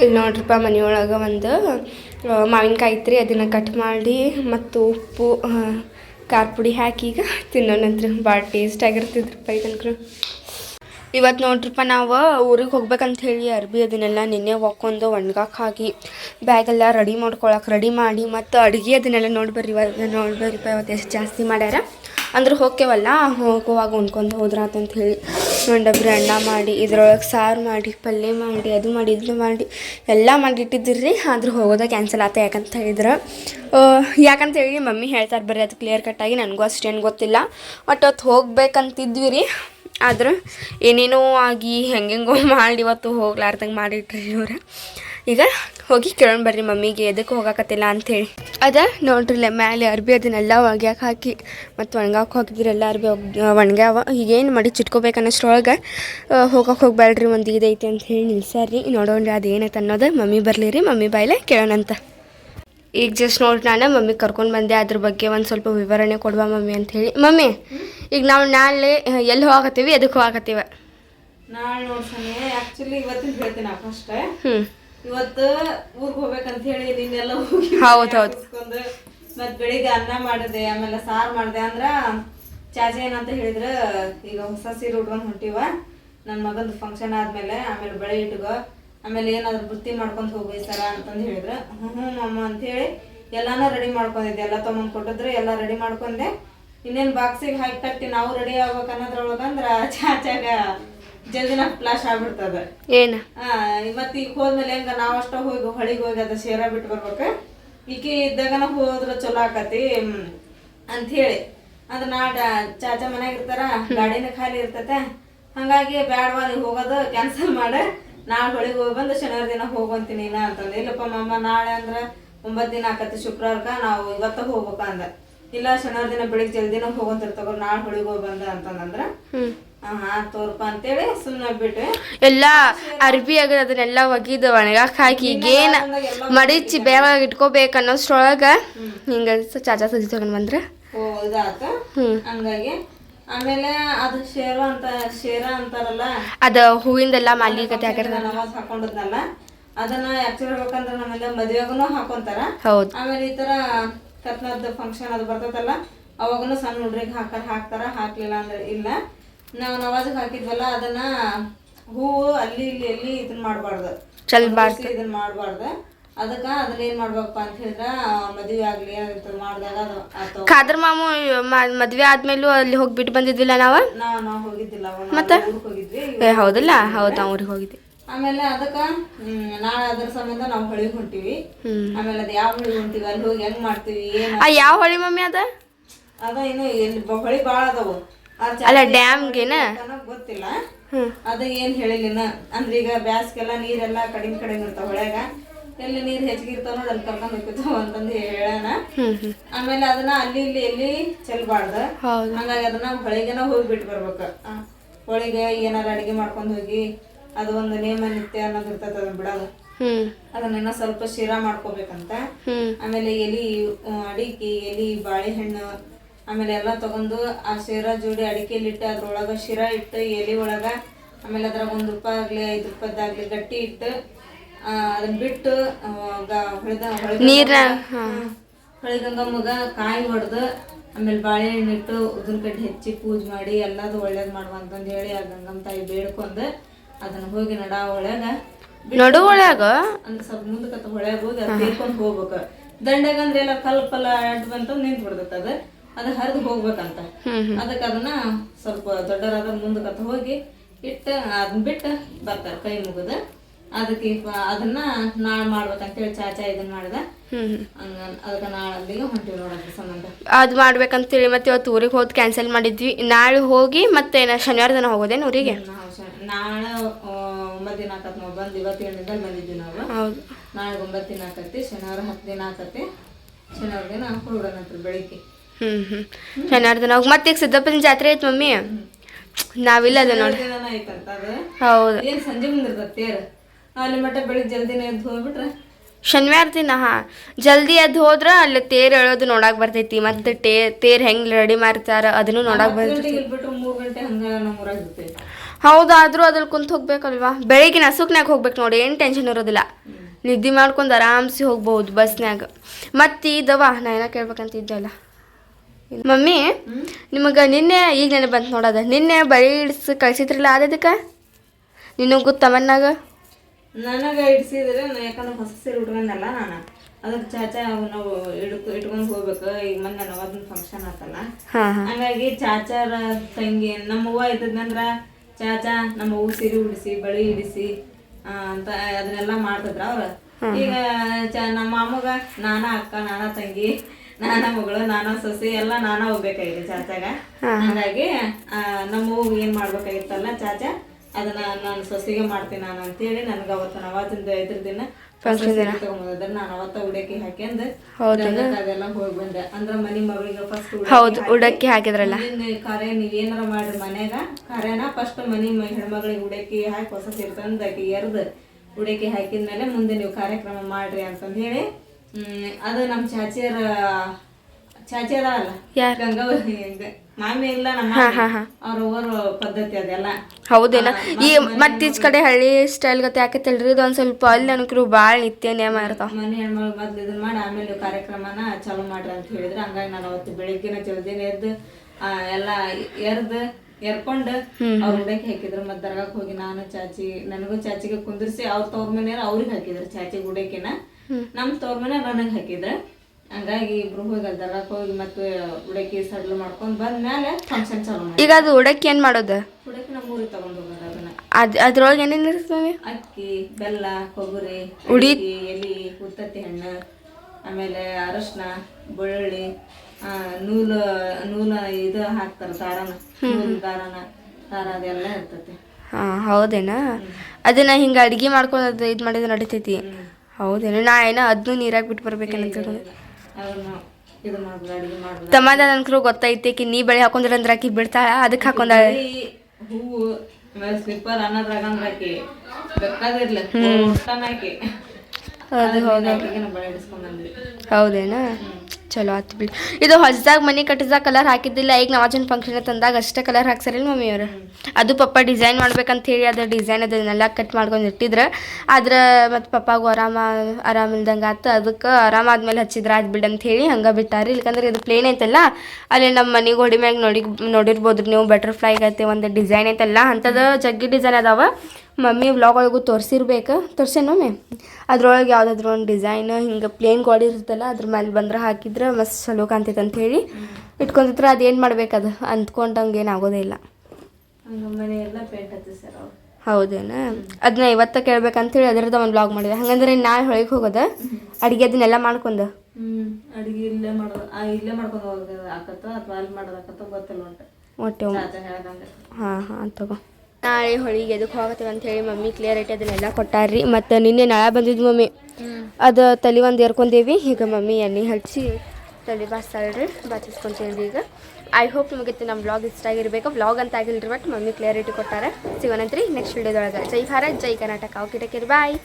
ಇಲ್ಲಿ ನೋಡ್ರಿಪ್ಪ ಮನೆಯೊಳಗೆ ಒಂದು ಮಾವಿನಕಾಯಿ ಐತ್ರಿ, ಅದನ್ನು ಕಟ್ ಮಾಡಿ ಮತ್ತು ಉಪ್ಪು ಖಾರ ಪುಡಿ ಹಾಕಿ ಈಗ ತಿನ್ನೋಣಂತ್ರಿ ಭಾಳ ಟೇಸ್ಟ್ ಆಗಿರ್ತಿದ್ರಪ್ಪ ಇವತ್ತು ನೋಡ್ರಿಪ್ಪ ನಾವು ಊರಿಗೆ ಹೋಗ್ಬೇಕಂತ ಹೇಳಿ ಅರ್ಬಿ ಅದನ್ನೆಲ್ಲ ನಿನ್ನೆ ಒಕ್ಕೊಂಡು ಒಣ್ಗಾಕ ಹಾಕಿ ಬ್ಯಾಗೆಲ್ಲ ರೆಡಿ ಮಾಡ್ಕೊಳಕ್ಕೆ ರೆಡಿ ಮಾಡಿ ಮತ್ತು ಅಡುಗೆ ಅದನ್ನೆಲ್ಲ ನೋಡಿ ಬರ್ರಿ ಇವತ್ತು ನೋಡಿ ಬರ್ರಿಪ್ಪ ಇವತ್ತು ಎಷ್ಟು ಜಾಸ್ತಿ ಮಾಡ್ಯಾರ. ಅಂದ್ರೆ ಹೋಗ್ತೇವಲ್ಲ ಹೋಗುವಾಗ ಉಣ್ಕೊಂಡು ಹೋದ್ರಾತಂತ ಹೇಳಿ ಡಬ್ರಿ ಅನ್ನ ಮಾಡಿ, ಇದ್ರೊಳಗೆ ಸಾರು ಮಾಡಿ ಪಲ್ಯ ಮಾಡಿ, ಅದು ಮಾಡಿ ಇದು ಮಾಡಿ, ಎಲ್ಲ ಮಾಡಿಟ್ಟಿದ್ದಿರಿ ಆದ್ರೆ ಹೋಗೋದ ಕ್ಯಾನ್ಸಲ್ ಆತ ಯಾಕಂತ ಹೇಳಿದ್ರೆ. ಯಾಕಂತ ಹೇಳಿ ಮಮ್ಮಿ ಹೇಳ್ತಾರೆ ಬರ್ರಿ ಅದು ಕ್ಲಿಯರ್ ಕಟ್ಟಾಗಿ ನನಗೂ ಅಷ್ಟೇನು ಗೊತ್ತಿಲ್ಲ. ಬಟ್ ಅವತ್ತು ಹೋಗ್ಬೇಕಂತಿದ್ವಿ ರೀ ಆದ್ರೆ ಏನೇನೋ ಆಗಿ, ಹೆಂಗೆಂಗೋ ಮಾಡಿ ಇವತ್ತು ಹೋಗ್ಲಾರ್ದಂಗೆ ಮಾಡಿಟ್ರಿ ಇವ್ರು. ಈಗ ಹೋಗಿ ಕೇಳೋಣ ಬರ್ರಿ ಮಮ್ಮಿಗೆ ಎದಕ್ಕೆ ಹೋಗಾಕತ್ತಿಲ್ಲ ಅಂಥೇಳಿ ಅದ ನೋಡ್ರಿಲ್ಲ ಮೇಲೆ ಅರ್ಬಿ ಅದನ್ನೆಲ್ಲ ಒಗ್ಯಾಕೆ ಹಾಕಿ ಮತ್ತು ಒಣಗಾಕೆ ಹೋಗಿದ್ರೆಲ್ಲ ಅರ್ಬಿ ಒಗ್- ಒಣಗ್ಯಾವ. ಈಗೇನು ಮಾಡಿ ಚಿಟ್ಕೋಬೇಕು ಅನ್ನೋಷ್ಟ್ರೊಳಗೆ ಹೋಗಕ್ಕೆ ಹೋಗ್ಬಾರ್ರಿ ಒಂದು ಇದೈತಿ ಅಂತ ಹೇಳಿ ನಿಲ್ಸ್ಯಾರ್ರಿ. ನೋಡೋಣ್ರಿ ಅದು ಏನೈತೆ ಅನ್ನೋದು. ಮಮ್ಮಿ ಬರಲಿ ರೀ ಮಮ್ಮಿ ಬಾಯ್ಲೆ ಕೇಳೋಣಂತ. ಈಗ ಜಸ್ಟ್ ನೋಡಿ ನಾನು ಮಮ್ಮಿ ಕರ್ಕೊಂಡು ಬಂದೆ ಅದ್ರ ಬಗ್ಗೆ ಒಂದು ಸ್ವಲ್ಪ ವಿವರಣೆ ಕೊಡುವ ಮಮ್ಮಿ ಅಂತ ಹೇಳಿ. ಮಮ್ಮಿ ಈಗ ನಾವು ನಾಳೆ ಎಲ್ಲಿ ಹೋಗತ್ತೀವಿ ಎದಕ್ಕೆ ಹೋಗತ್ತೀವ ನಾಳೆ ನೋಡ್ಸೋಣ ಆ್ಯಕ್ಚುಲಿ ಇವತ್ತಿನ ಹೇಳ್ತೀನಿ ಫಸ್ಟ್ ಹ್ಞೂ ಇವತ್ತು ಊರ್ಗ್ ಹೋಗ್ಬೇಕಂತ ಹೇಳಿ ನಿನ್ನೆಲ್ಲ ಹೋಗಿ ಹೌದ್ ಹೌದ್. ಹಾಕಿಸ್ಕೊಂಡು ಮತ್ ಬೆಳಿಗ್ಗೆ ಅನ್ನ ಮಾಡಿದೆ ಆಮೇಲೆ ಸಾರ್ ಮಾಡಿದೆ. ಅಂದ್ರ ಚಾಚಿ ಏನಂತ ಹೇಳಿದ್ರ ಈಗ ಹೊಸ ಸೀರೆ ಉಟ್ಕೊಂಡ್ ಹೊಂಟಿವ. ನನ್ ಮಗಂದು ಫಂಕ್ಷನ್ ಆದ್ಮೇಲೆ ಆಮೇಲೆ ಬಳೆ ಇಟ್ಕೋ ಆಮೇಲೆ ಏನಾದ್ರು ಬುತ್ತಿ ಮಾಡ್ಕೊಂಡ್ ಹೋಗಿ ಸರ ಅಂತಂದ್ ಹೇಳಿದ್ರ. ಹ್ಞೂ ಹ್ಞೂ ಅಮ್ಮ ಅಂತ ಹೇಳಿ ಎಲ್ಲಾನು ರೆಡಿ ಮಾಡ್ಕೊಂಡಿದ್ದೆ. ಎಲ್ಲ ತಗೊಂಡ್ ಕೊಟ್ಟಿದ್ರು ಎಲ್ಲ ರೆಡಿ ಮಾಡ್ಕೊಂಡೆ. ಇನ್ನೇನ್ ಬಾಕ್ಸಿಗೆ ಹಾಕಿ ಕಟ್ಟಿ ನಾವು ರೆಡಿ ಆಗ್ಬೇಕು ಅನ್ನೋದ್ರೊಳಗಂದ್ರ ಚಾಚಾಗ ಜಲ್ದಿನ ಫ್ಲಾಶ್ ಆಗ್ಬಿಡ್ತದ. ಏನು? ಮತ್ತ್ ಈಗ ಹೋದ್ಮೇಲೆ ಹೆಂಗ ನಾವಷ್ಟ ಹೋಗಿ ಹೊಳಿಗೆ ಹೋಗಿ ಅದ ಸೇರ ಬಿಟ್ಟು ಬರ್ಬೇಕ. ಈಕಿ ಇದ್ದಾಗನ ಹೋದ್ರ ಚಲೋ ಆಕತಿ ಅಂತ ಹೇಳಿ ಅದ ನಾ ಚಾಚಾ ಮನ್ಯಾಗ ಇರ್ತಾರ ಗಾಡಿನ ಖಾಲಿ ಇರ್ತತೆ. ಹಂಗಾಗಿ ಬ್ಯಾಡವಾ ನೀವು ಹೋಗೋದು ಕ್ಯಾನ್ಸಲ್ ಮಾಡ. ನಾಳೆ ಹೊಳಿಗೆ ಹೋಗಿ ಬಂದು ಶನಿವಾರ ದಿನ ಹೋಗಂತೀನಿ ಇಲ್ಲ ಅಂತಂದ. ಇಲ್ಲಪ್ಪ ಮಮ್ಮ ನಾಳೆ ಅಂದ್ರ ಒಂಬತ್ತು ದಿನ ಆಕತಿ ಶುಕ್ರವಾರಕ ನಾವು ಇವತ್ತ ಹೋಗ್ಬೇಕ ಅಂದ. ಇಲ್ಲ ಶನಿವಾರ ದಿನ ಬೆಳಿಗ್ಗೆ ಜಲ್ದಿನ ಹೋಗಂತಿರ್ ತಗೋ ನಾಳೆ ಹೊಳಿಗೆ ಹೋಗಿ ಬಂದ ಅಂತಂದ್ರ ಎಲ್ಲ ಅರ್ಬಿ ಆಗದ ಅದನ್ನೆಲ್ಲ ಒಗಿದು ಒಣಗಾಕ್ ಹಾಕಿ ಈಗೇನು ಮಡಿಚಿ ಬೇಗ ಇಟ್ಕೋಬೇಕು ಅನ್ನೋಷ್ಟ್ರೊಳಗೆ ಹಿಂಗೆ ಚಾಚಾ ಸಜ್ಜಿ ತಗೊಂಡು ಬಂದ್ರ. ಹ್ಞೂ ಆಮೇಲೆ ಅದು ಶೇರ ಅಂತ ಶೇರ ಅಂತಾರಲ್ಲ? ಅದು ಹೂವಿಂದೆಲ್ಲ ಆಗಿರ್ತದೆ ನವಾಜ್ ಹಾಕೊಂಡಿದ್ನಲ್ಲ? ಅದನ್ನ ಆಕ್ಚುಲಿ ಹೇಳ್ಬೇಕಂದ್ರೆ ನಮ್ಮಲ್ಲಿ ಮದುವೆಗೂ ಹಾಕೊಂತಾರ. ಹೌದು. ಆಮೇಲೆ ಈ ತರ ಕತ್ನದ ಫಂಕ್ಷನ್ ಅದು ಬರ್ತದಲ್ಲ ಅವಾಗನು ಸಣ್ಣ ಹುಡ್ರಿಗೆ ಹಾಕಾರ ಹಾಕ್ತಾರ ಹಾಕ್ಲಿಲ್ಲ ಅಂದ್ರೆ ಇಲ್ಲ. ನಾವು ನವಾಜಿಗೆ ಹಾಕಿದ್ವಲ್ಲ ಅದನ್ನ ಹೂವು ಅಲ್ಲಿ ಇಲ್ಲಿ ಅಲ್ಲಿ ಇದನ್ನ ಮಾಡಬಾರ್ದು. ಚಲ್ಬಾರ್ದು ಇದನ್ನ ಮಾಡಬಾರ್ದು. ಅದಕ್ಕ ಅದನ್ನ ಏನ್ ಮಾಡ್ಬೇಕಪ್ಪ ಅಂತ ಹೇಳಿದ್ರ ಮದುವೆ ಆಗ್ಲಿ ಏನಾಗಿರ್ತದ ಮಾಡಿದಾಗ ಅದು ಖಾದರ್ ಮಾಮು ಮದ್ವೆ ಆದ್ಮೇಲೂ ಅಲ್ಲಿ ಹೋಗಿ ಬಿಟ್ಟು ಬಂದಿದ್ವಿಲ್ಲ ನಾವು? ನಾವ್ ನಾವ್ ಹೋಗಿದ್ದಿಲ್ಲ ಮತ್ತೆ? ಹೋಗಿದ್ವಿ ಹೌದಲ್ಲ? ಹೌದು ನಾವು ಊರಿಗೆ ಹೋಗಿದ್ದೆ ಆಮೇಲೆ ಅದಕ್ಕ ನಾಳೆ ಅದ್ರ ಸಂಬಂಧ ನಾವು ಹೊಳಿಗೆ ಹೊಂಟಿವಿ. ಆಮೇಲೆ ಅದ್ ಯಾವ ಹೊಳಿ ಹೊಂಟಿವಿ ಅಲ್ಲಿ ಹೋಗಿ ಹೆಂಗ್ ಮಾಡ್ತೀವಿ ಏನ್ ಯಾವ ಹೊಳಿ ಮಮ್ಮಿ ಅದ? ಅದ ಇನ್ನು ಎಲ್ಲಿ ಹೊಳಿ ಬಾಳ ಅದಾವು. ಅಲ್ಲ ಡ್ಯಾಮ್ಗೆನ ಗೊತ್ತಿಲ್ಲ. ಅದು ಏನ್ ಹೇಳಿಲ್ಲ ಅಂದ್ರೆ ಈಗ ಬ್ಯಾಸ್ಗೆಲ್ಲ ನೀರೆಲ್ಲ ಕಡಿಮೆ ಕಡಿಮೆ ಇರ್ತಾವ ಹೊಳ್ಯಾಗ. ಎಲ್ಲಿ ನೀರ್ ಹೆಚ್ಚಿಗೆ ಇರ್ತಾವ ನೋಡಿ ಅಲ್ಲಿ ಕರ್ಕೊಂಡ್ ಹೋಗ್ತಾವ ಅಂತಂದು ಹೇಳೋಣ. ಆಮೇಲೆ ಅದನ್ನ ಅಲ್ಲಿ ಇಲ್ಲಿ ಎಲ್ಲಿ ಚೆಲ್ಬಾರ್ದ. ಹಂಗಾಗಿ ಅದನ್ನ ಹೊಳಿಗೆನ ಹೋಗಿ ಬಿಟ್ಟು ಬರ್ಬೇಕ ಹೊಳಿಗೆ ಏನಾರ ಅಡಿಗೆ ಮಾಡ್ಕೊಂಡ್ ಹೋಗಿ ಅದು ಒಂದು ನಿಯಮ ನಿತ್ಯ ಅನ್ನೋದು ಇರ್ತದ ಅದನ್ನ ಬಿಡೋದು. ಅದನ್ನ ಸ್ವಲ್ಪ ಶಿರಾ ಮಾಡ್ಕೋಬೇಕಂತ. ಆಮೇಲೆ ಎಲಿ ಅಡಿಕೆ ಎಲಿ ಬಾಳೆಹಣ್ಣು ಆಮೇಲೆ ಎಲ್ಲ ತಗೊಂಡು ಆ ಶಿರ ಜೋಡಿ ಅಡಿಕೆಲಿ ಇಟ್ಟು ಅದ್ರೊಳಗ ಶಿರ ಇಟ್ಟು ಎಲೆ ಒಳಗ ಆಮೇಲೆ ಅದ್ರಾಗ ಒಂದು ರೂಪಾಯಿ ಆಗಲಿ ಐದು ರೂಪಾಯಿದಾಗ್ಲಿ ಗಟ್ಟಿ ಇಟ್ಟು ಅದನ್ನ ಬಿಟ್ಟು ಹೊಳೆದಂಗ ಮಗ ಹೊಳ್ದ ನೀರ್ನ ಹೊಳಿಗಂಗಮ್ಮಗ ಕಾಯಿ ಹೊಡೆದು ಆಮೇಲೆ ಬಾಳೆಹಣ್ಣು ಇಟ್ಟು ಉದ್ದಿನ ಕಡ್ಡಿ ಹೆಚ್ಚಿ ಪೂಜೆ ಮಾಡಿ ಎಲ್ಲದು ಒಳ್ಳೇದು ಮಾಡುವ ಅಂತಂದು ಹೇಳಿ ಆ ಗಂಗಮ್ಮ ತಾಯಿ ಬೇಡ್ಕೊಂಡು ಅದನ್ನ ಹೋಗಿ ನಡ ಒಳಗ ನಡು ಒಳಗ? ಅಂದ್ರೆ ಸ್ವಲ್ಪ ಮುಂದಕ್ಕೆ ಹೊಳ್ಯಾಗ ಹೋಗಿ ಅದು ಬೇಡ್ಕೊಂಡು ಹೋಗ್ಬೇಕು. ದಂಡೆಗಂದ್ರೆ ಎಲ್ಲ ಕಲ್ ಪಲ್ಲ ಅಡ್ಡ ಬಂತು ನಿಂತು ಬಿಡ್ತೈತೆ ಅದು. ಅದು ಹರಿದು ಹೋಗ್ಬೇಕಂತ. ಅದಕ್ಕೆ ಅದನ್ನ ಸ್ವಲ್ಪ ದೊಡ್ಡರಾದ ಮುಂದಕ್ಕೆ ಹೋಗಿ ಇಟ್ಟ ಅದನ್ನ ಬಿಟ್ಟು ಬರ್ತಾರೆ ಕೈ ಮುಗಿದ. ಅದಕ್ಕೆ ಅದನ್ನ ನಾಳೆ ಮಾಡ್ಬೇಕಂತೇಳಿ ಚಾಚಾ ಇದನ್ನ ಮಾಡ್ದ. ಅದಕ್ಕೆ ನಾಳೆ ಅಲ್ಲಿಗೆ ಹೊಂಟಿವಿ ನೋಡೋದ್ರ ಸಂಬಂಧ. ಅದು ಮಾಡ್ಬೇಕಂತೇಳಿ ಮತ್ತೆ ಇವತ್ತು ಊರಿಗೆ ಹೋದ್ ಕ್ಯಾನ್ಸಲ್ ಮಾಡಿದ್ವಿ. ನಾಳೆ ಹೋಗಿ ಮತ್ತೆ ಶನಿವಾರ ದಿನ ಹೋಗೋದೇನು ಊರಿಗೆ? ನಾಳೆ ಒಂಬತ್ತು ದಿನ ಆಕತ್ ನಾವು ಬಂದು ಇವತ್ತೇಳಿಂದ ಬಂದಿದ್ವಿ ನಾವು. ಹೌದು. ನಾಳೆ ಒಂಬತ್ತು ದಿನ ಆಕತಿ ಶನಿವಾರ ಹತ್ತು ದಿನ ಆಕತಿ ಶನಿವಾರ ದಿನ ಹೊರಡೋಣಂತ ಬೆಳಿಗ್ಗೆ. ಹ್ಮ್ ಹ್ಮ್. ಶನಿವಾರ ದಿನ ಹೋಗಿ ಮತ್ತೆ ಈಗ ಸಿದ್ದಪ್ಪನ ಜಾತ್ರೆ ಐತೆ ಮಮ್ಮಿ? ನಾವಿಲ್ಲ ಅದ. ನೋಡಿ ಹೌದು. ಏನ್ ಸಂಜೆ ಮುಂದೆ ಇರ್ತದೆ ತೇರು ಅಲ್ಲಿ ಮಟ್ಟ ಬೆಳಿಗ್ಗೆ ಜಲ್ದಿನ ಎದ್ದು ಹೋಗ್ಬಿಟ್ರೆ? ಶನಿವಾರ ದಿನ ಹಾಂ. ಜಲ್ದಿ ಅದು ಹೋದ್ರೆ ಅಲ್ಲಿ ತೇರ್ ಎಳೋದು ನೋಡಕ್ ಬರ್ತೈತಿ. ಮತ್ತೆ ಟೇ ತೇರ್ ಹೆಂಗ್ ರೆಡಿ ಮಾಡ್ತಾರ ಅದನ್ನು ನೋಡಕ್ ಹತ್ತು ಬರ್ತೈತಿ ಹೌದಾದ್ರೂ ಅದ್ರಲ್ಲಿ ಕುಂತ ಹೋಗ್ಬೇಕಲ್ವಾ? ಬೆಳಿಗ್ಗೆ ಹಸುಕ್ನಾಗ ಹೋಗ್ಬೇಕು ನೋಡಿ ಏನು ಟೆನ್ಷನ್ ಇರೋದಿಲ್ಲ. ನಿದ್ದೆ ಮಾಡ್ಕೊಂಡು ಆರಾಮ್ಸಿ ಹೋಗ್ಬೋದು ಬಸ್ನಾಗ ಮತ್ತೆ ಇದವ ನಾ ಏನೋ ಕೇಳ್ಬೇಕಂತಿದ್ದಲ್ಲ ಮಮ್ಮಿ ನಿಮಗೆ ನಿನ್ನೆ ಈಗ ನೆನಪು ಬಂತು ನೋಡೋದು. ನಿನ್ನೆ ಬಳಿ ಇಡ್ಸ್ ಕಳ್ಸಿದ್ರಲ್ಲ ಅದಕ್ಕೆ ನಿನಗೆ ಗೊತ್ತಮ್ಮನಾಗ ನನಗೆ ಇಡ್ಸಿದ್ರೆ ಯಾಕಂದ್ರೆ ಹೊಸ ಸೀರೆ ಉಟ್ಕೊಂಡಲ್ಲ ನಾನು. ಅದಕ್ಕೆ ಚಾಚಾ ನಾವು ಇಡ್ಕೊ ಇಟ್ಕೊಂಡು ಹೋಗ್ಬೇಕು. ಈಗ ಮೊನ್ನೆ ಅದನ್ನ ಫಂಕ್ಷನ್ ಆತಲ್ಲ. ಹಂಗಾಗಿ ಚಾಚಾರ ತಂಗಿ ನಮ್ಮ ಹೂವು ಇದ್ದದ್ನಂದ್ರ ಚಾಚಾ ನಮ್ಮ ಅವ್ವ ಸೀರೆ ಉಡಿಸಿ ಬಳಿ ಇಡಿಸಿ ಅಂತ ಅದನ್ನೆಲ್ಲ ಮಾಡ್ತಿದ್ರ ಅವ್ರ. ಈಗ ಚ- ನಮ್ಮ ಮಾಮಗ ನಾನಾ ಅಕ್ಕ ನಾನಾ ತಂಗಿ ನಾನ ಮಗಳು ನಾನ ಸೊಸಿ ಎಲ್ಲ ನಾನ ಹೋಗ್ಬೇಕಾಗಿದೆ ಚಾಚಾಗ. ಹಾಗಾಗಿ ಆ, ನಮ್ಮ ಅವ್ವ ಏನ್ ಮಾಡ್ಬೇಕಾಗಿತ್ತಲ್ಲ ಚಾಚಾ ಅದನ್ನ ನಾನು ಸೊಸಿಗೆ ಮಾಡ್ತೀನಿ ನಾನು ಅಂತೇಳಿ ನನ್ಗೆ ಅವತ್ತ ಅವತ್ತಿಂದ ಇದ್ರ ದಿನ ತಗೊಂಬಂದ್ರ ನಾನು ಅವತ್ತ ಉಡಕಿ ಹಾಕ್ಯಂದು ಅದೆಲ್ಲ ಹೋಗಿ ಬಂದೆ ಅಂದ್ರ ಮನಿ ಮಗಳಿಗೆ ಫಸ್ಟ್ ಹೌದು ಉಡಕ್ಕಿ ಹಾಕಿದ್ರಲ್ಲ. ಕಾರ್ಯ ನೀವ್ ಏನಾರ ಮಾಡ್ರಿ ಮನ್ಯಾಗ. ಕಾರ್ಯನ ಫಸ್ಟ್ ಮನಿ ಹೆಣ್ಮಗಳಿಗೆ ಉಡಕಿ ಹಾಕಿ ಹೊಸ ಸೀರೆ ತಂದು ಆಕಿ ಎರ್ದು ಉಡಕಿ ಹಾಕಿದ್ಮೇಲೆ ಮುಂದೆ ನೀವು ಕಾರ್ಯಕ್ರಮ ಮಾಡ್ರಿ ಅಂತಂದ್ ಹೇಳಿ ಅದು ನಮ್ಮ ಚಾಚಿಯರ ಚಾಚಿ ಅಲ್ಲ? ಗಂಗಾವತಿ ಮಾಮಿ ಇಲ್ಲ ನಮ್ಮ ಅವ್ರ ಊರ ಪದ್ಧತಿ ಅದೆಲ್ಲ. ಹೌದೇನ? ಈ ಮತ್ತ ಈಚ ಕಡೆ ಹಳ್ಳಿ ಸ್ಟೈಲ್ ಗತಿ ಹಾಕತ್ತಲ್ರಿ ಇದೊಂದ್ ಸ್ವಲ್ಪ ಅಲ್ಲಿ ಅನ್ಕರು ಬಾಳ ನಿತ್ಯ ನಿಯಮ ಇರ್ತಾವ ಮನೆ ಹೆಣ್ಮಗಳು ಮೊದ್ಲು ಇದನ್ನ ಮಾಡಿ ಆಮೇಲೆ ಕಾರ್ಯಕ್ರಮನ ಚಾಲೂ ಮಾಡ್ರಿ ಅಂತ ಹೇಳಿದ್ರೆ. ಹಂಗಾಗಿ ನಾನು ಅವತ್ತು ಬೆಳಿಗ್ಗೆನ ಜಲ್ದಿನ ಎದ್ದು ಆ, ಎಲ್ಲ ಎರ್ದು ಎರ್ಕೊಂಡು ಅವ್ರ ಉಡಕ್ಕೆ ಹಾಕಿದ್ರು. ಮತ್ತೆ ದರ್ಗಾಕ್ ಹೋಗಿ ನಾನು ಚಾಚಿ ನನಗೂ ಚಾಚಿಗೆ ಕುಂದಿರ್ಸಿ ಅವ್ರ ತವ್ರ ಮನೆಯವ್ರು ಅವ್ರಿಗೆ ಹಾಕಿದ್ರು. ಚಾಚಿ ಉಡಕಿನ ನಮ್ ತವ್ರ ಮನೆ ನನಗೆ ಹಾಕಿದ್ರೆ ಹಂಗಾಗಿ ಇಬ್ರು ಹೋಗಿ ದರ್ಗಾಕ್ ಹೋಗಿ ಮತ್ತೆ ಉಡಕಿ ಸಡ್ಲು ಮಾಡ್ಕೊಂಡ್ ಬಂದ್ಮೇಲೆ ಫಂಕ್ಷನ್ ಚಾಲೂ ಮಾಡಿ ಈಗ ಅದು ಉಡಕ್ಕಿ ಏನು ಮಾಡೋದು? ಉಡಕಿ ನಮ್ಮ ಊರಿಗೆ ತಗೊಂಡು ಹೋಗೋದು ಅದನ್ನ. ಅದು ಅದ್ರೊಳಗೆ ಏನೇನು ಇರ್ತವೆ ಅಕ್ಕಿ ಬೆಲ್ಲ ಕೊಬ್ಬರಿ ಉಡಿ. ಎಲಿ ಉತ್ತತ್ತಿ ಹಣ್ಣು ಆಮೇಲೆ ಅರಶಿನ ಬೆಳ್ಳುಳ್ಳಿ ನೂಲು ನೂಲ ಇದು ಹಾಕ್ತಾರ ದಾರನ ನೂಲು ದಾರನ ದಾರ ಅದೆಲ್ಲ ಇರ್ತೈತಿ. ಹಾಂ ಹೌದೇನಾ? ಅದನ್ನ ಹಿಂಗೆ ಅಡುಗೆ ಮಾಡ್ಕೊಂಡು ಇದು ಮಾಡಿದ್ರೆ ನಡಿತೈತಿ. ಹೌದೇನು? ನಾ ಏನೋ ಅದನ್ನು ನೀರಾಗಿ ಬಿಟ್ಟು ಬರ್ಬೇಕಂತ ತಮ್ಮದ ನನ್ಕರು ಗೊತ್ತೈತಿ ಕಿ ನೀ ಬೆಳೆ ಹಾಕೊಂಡ್ರಂದ್ರೆ ಆಕಿ ಬಿಡ್ತಾಳ ಅದಕ್ಕೆ ಹಾಕೊಂಡಾಳ ಹೂವು ಸ್ಲಿಪ್ಪರ್ ಅನ್ನೋದ್ರಾಗ ಅಂದ್ರೆ ಆಕಿ ಬೇಕಾದಿರ್ಲಿ ಅದು ಬಂದ್ವಿ. ಹೌದೇನಾ? ಚಲೋ ಆತು ಬಿಡಿ. ಇದು ಹೊಸದಾಗ ಮನೆ ಕಟ್ಟಿದಾಗ ಕಲರ್ ಹಾಕಿದ್ದಿಲ್ಲ, ಈಗ ನವಾಜನ್ ಫಂಕ್ಷನ್ ತಂದಾಗ ಅಷ್ಟೇ ಕಲರ್ ಹಾಕ್ಸಾರಿಲ್ಲ ಮಮ್ಮಿ ಅವರು. ಅದು ಪಪ್ಪ ಡಿಸೈನ್ ಮಾಡ್ಬೇಕಂತ ಹೇಳಿ ಅದು ಡಿಸೈನ್ ಅದನ್ನೆಲ್ಲ ಕಟ್ ಮಾಡ್ಕೊಂಡು ಇಟ್ಟಿದ್ರೆ. ಆದ್ರೆ ಮತ್ತು ಪಪ್ಪಾಗು ಆರಾಮ ಆರಾಮಿಲ್ದಂಗೆ ಆತು. ಅದಕ್ಕೆ ಆರಾಮಾದ್ಮೇಲೆ ಹಚ್ಚಿದ್ರೆ, ಆಯ್ತು ಬಿಡ್ ಅಂತ ಹೇಳಿ ಹಂಗೆ ಬಿಟ್ಟಾರಿ. ಇಲ್ಕಂದ್ರೆ ಇದು ಪ್ಲೇನ್ ಐತಲ್ಲ, ಅಲ್ಲಿ ನಮ್ಮ ಮನೆ ಗೋಡಿ ಮ್ಯಾಗ ನೋಡಿ ನೋಡಿರ್ಬೋದು ನೀವು ಬಟರ್ಫ್ಲೈ ಐತೆ ಒಂದು ಡಿಸೈನ್ ಐತಲ್ಲ ಅಂಥದ್ದು ಜಗ್ಗಿ ಡಿಸೈನ್ ಅದಾವ. ಮಮ್ಮಿ ವ್ಲಾಗ್ ಒಳಗೂ ತೋರಿಸಿರ್ಬೇಕು? ತೋರ್ಸೇನು ಮಮ್ಮಿ ಅದ್ರೊಳಗೆ ಯಾವುದಾದ್ರು ಒಂದು ಡಿಸೈನ್ ಹಿಂಗೆ ಪ್ಲೇನ್ ಗಾಡಿ ಇರ್ತಲ್ಲ ಅದ್ರ ಮೇಲೆ ಬಂದ್ರೆ ಹಾಕಿದ್ರೆ ಮಸ್ತ್ ಚಲೋ ಕಾಣ್ತೈತೆ ಅಂತ ಹೇಳಿ ಇಟ್ಕೊಂಡಿದ್ರೆ ಅದೇನು ಮಾಡ್ಬೇಕದು ಅಂದ್ಕೊಂಡಂಗೆ ಏನು ಆಗೋದೇ ಇಲ್ಲ. ಹೌದೇನಾ? ಅದನ್ನ ಇವತ್ತ ಕೇಳ್ಬೇಕಂತೇಳಿ ಅದರದ್ದು ಒಂದು ಬ್ಲಾಗ್ ಮಾಡಿದೆ. ಹಂಗಂದ್ರೆ ನಾಳೆ ಹೊಳಗೆ ಹೋಗೋದ? ಅಡುಗೆ ಅದನ್ನೆಲ್ಲ ಮಾಡ್ಕೊಂಡು? ಅಡಿಗೆ ಇಲ್ಲೇ ಮಾಡೋದು ಇಲ್ಲೇ ಮಾಡ್ಕೊಂಡು ಹೋಗೋದು ಆಕತ್ತ ಅಥವಾ ಅಲ್ಲಿ ಗೊತ್ತಿಲ್ಲ ಒಟ್ಟು. ಹಾಂ ಹಾಂ ತಗೋ. ನಾಳೆ ಹೊಳಿಗೆ ಎದಕ್ಕೆ ಹೋಗತ್ತೀವಿ ಅಂತ ಹೇಳಿ ಮಮ್ಮಿ ಕ್ಲಿಯರ್ ಐತೆ, ಅದನ್ನೆಲ್ಲ ಕೊಟ್ಟಾರ್ರಿ. ಮತ್ತು ನಿನ್ನೆ ನಾಳೆ ಬಂದಿದ್ದು ಮಮ್ಮಿ. ಅದು ತಲೆ ಒಂದು ಏರ್ಕೊಂಡೇವಿ. ಈಗ ಮಮ್ಮಿ ಎಣ್ಣೆ ಹಚ್ಚಿ ತಲೆ ಬಾಸ್ತಾಳ್ರಿ ಬಾಚಿಸ್ಕೊಂತೇಳಿ ಈಗ. ಐ ಹೋಪ್ ನಿಮಗೆ ನಮ್ಮ ಬ್ಲಾಗ್ ಇಷ್ಟ ಆಗಿರಬೇಕು. ಬ್ಲಾಗ್ ಅಂತ ಆಗಿಲ್ರಿ ಬಟ್ ಮಮ್ಮಿ ಕ್ಲಿಯರಿಟಿ ಕೊಟ್ಟಾರೆ. ಸಿಗೋಣಂತ್ರಿ ನೆಕ್ಸ್ಟ್ ವೀಡಿಯೋದೊಳಗೆ ಜೈ ಭಾರತ್, ಜೈ ಕರ್ನಾಟಕ. Okay take bye